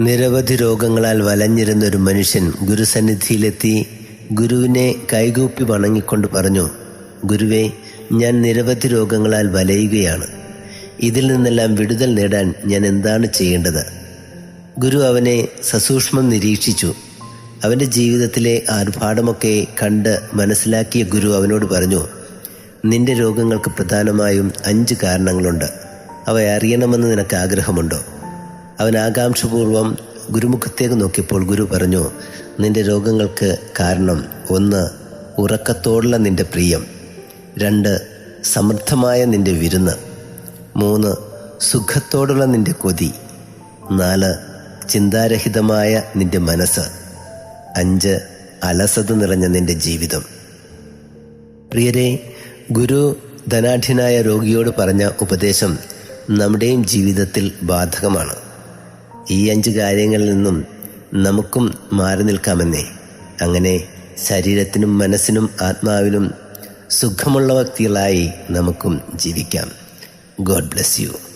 നിരവധി രോഗങ്ങളാൽ വലഞ്ഞിരുന്ന ഒരു മനുഷ്യൻ ഗുരുസന്നിധിയിലെത്തി ഗുരുവിനെ കൈകൂപ്പി വണങ്ങിക്കൊണ്ട് പറഞ്ഞു ഗുരുവേ ഞാൻ നിരവധി രോഗങ്ങളാൽ വലയുകയാണ്. ഇതിൽ നിന്നെല്ലാം വിടുതൽ നേടാൻ ഞാൻ എന്താണ് ചെയ്യേണ്ടത്? ഗുരു അവനെ സസൂക്ഷ്മം നിരീക്ഷിച്ചു. അവന്റെ ജീവിതത്തിലെ ആർഭാടമൊക്കെ കണ്ട് മനസ്സിലാക്കിയ ഗുരു അവനോട് പറഞ്ഞു നിന്റെ രോഗങ്ങൾക്ക് പ്രധാനമായും അഞ്ച് കാരണങ്ങളുണ്ട്. അവ അറിയണമെന്ന് നിനക്ക് ആഗ്രഹമുണ്ടോ? അവൻ ആകാംക്ഷപൂർവം ഗുരുമുഖത്തേക്ക് നോക്കിയപ്പോൾ ഗുരു പറഞ്ഞു നിന്റെ രോഗങ്ങൾക്ക് കാരണം ഒന്ന് ഉറക്കത്തോടുള്ള നിന്റെ പ്രിയം. രണ്ട് സമൃദ്ധമായ നിന്റെ വിരുന്ന്. മൂന്ന് സുഖത്തോടുള്ള നിന്റെ കൊതി. നാല് ചിന്താരഹിതമായ നിന്റെ മനസ്സ്. അഞ്ച് അലസത നിറഞ്ഞ നിന്റെ ജീവിതം. പ്രിയരെ ഗുരു ധനാഠ്യനായ രോഗിയോട് പറഞ്ഞ ഉപദേശം നമ്മുടെയും ജീവിതത്തിൽ ബാധകമാണ്. ഈ അഞ്ച് കാര്യങ്ങളിൽ നിന്നും നമുക്കും മാറി നിൽക്കാമെന്നേ. അങ്ങനെ ശരീരത്തിനും മനസ്സിനും ആത്മാവിനും സുഖമുള്ള വ്യക്തികളായി നമുക്കും ജീവിക്കാം. God bless you.